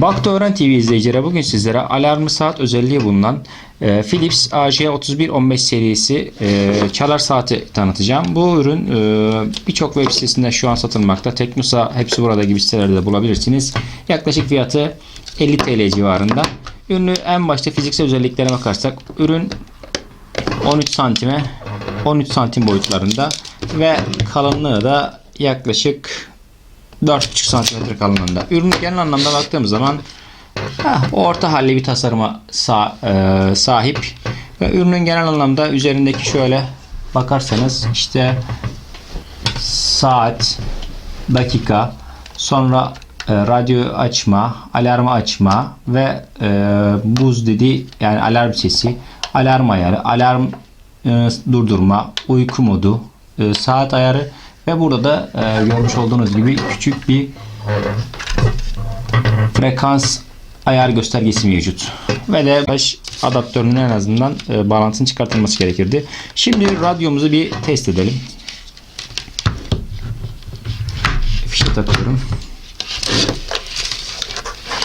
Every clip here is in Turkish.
Baktı Öğren TV izleyicileri bugün sizlere alarmlı saat özelliği bulunan e, Philips AJ3115 serisi e, çalar saati tanıtacağım. Bu ürün e, birçok web sitesinde şu an satılmakta. Teknosa hepsi burada gibi sitelerde de bulabilirsiniz. Yaklaşık fiyatı 50 TL civarında. Ürünü en başta fiziksel özelliklerine bakarsak ürün 13 santime 13 santim boyutlarında ve kalınlığı da yaklaşık 4,5 santimetre kalınlığında. Ürün genel anlamda baktığımız zaman heh, orta halli bir tasarıma sa- e, sahip. Ve ürünün genel anlamda üzerindeki şöyle bakarsanız işte saat, dakika, sonra e, radyo açma, alarmı açma ve e, buz dedi yani alarm sesi, alarm ayarı, alarm e, durdurma, uyku modu, e, saat ayarı ve burada da e, görmüş olduğunuz gibi küçük bir frekans ayar göstergesi mevcut. Ve de baş adaptörünün en azından e, bağlantısının çıkartılması gerekirdi. Şimdi radyomuzu bir test edelim. Fişe takıyorum.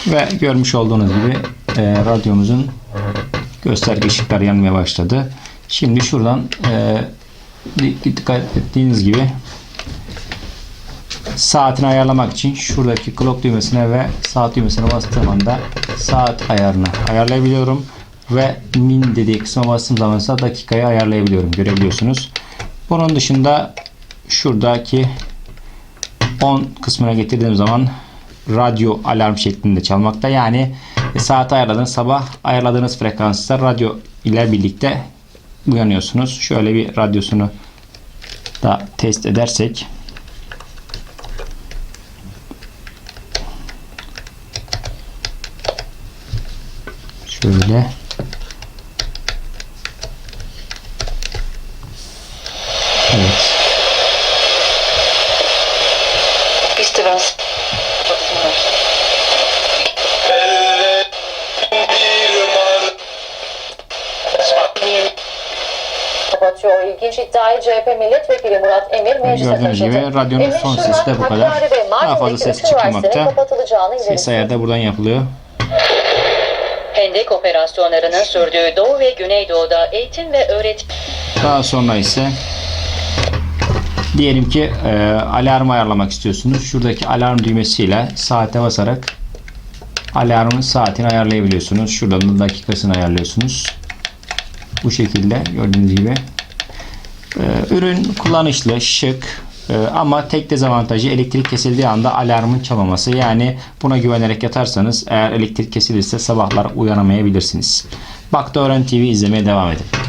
Ve görmüş olduğunuz gibi e, radyomuzun gösterge ışıkları yanmaya başladı. Şimdi şuradan e, dikkat ettiğiniz gibi saatini ayarlamak için şuradaki clock düğmesine ve saat düğmesine bastığım anda saat ayarını ayarlayabiliyorum ve min dediği kısma bastığım zaman ise dakikayı ayarlayabiliyorum görebiliyorsunuz. Bunun dışında şuradaki 10 kısmına getirdiğim zaman radyo alarm şeklinde çalmakta. Yani saat ayarladığınız sabah ayarladığınız frekansta radyo ile birlikte uyanıyorsunuz. Şöyle bir radyosunu da test edersek Şöyle. Evet. Kapatıyor. İlginç iddiayı CHP milletvekili Murat Emir meclise Gördüğünüz taşıdı. gibi radyonun Emir son sesi de bu kadar. Daha fazla ses çıkmamakta. Ses ayarı da buradan yapılıyor. Hendek operasyonlarının sürdüğü Doğu ve Güneydoğu'da eğitim ve öğretim Daha sonra ise diyelim ki e, alarm ayarlamak istiyorsunuz. Şuradaki alarm düğmesiyle saate basarak alarmın saatini ayarlayabiliyorsunuz. Şuradan da dakikasını ayarlıyorsunuz. Bu şekilde gördüğünüz gibi. E, ürün kullanışlı, şık ama tek dezavantajı elektrik kesildiği anda alarmın çalmaması. Yani buna güvenerek yatarsanız eğer elektrik kesilirse sabahlar uyanamayabilirsiniz. Baktı Öğren TV izlemeye devam edin.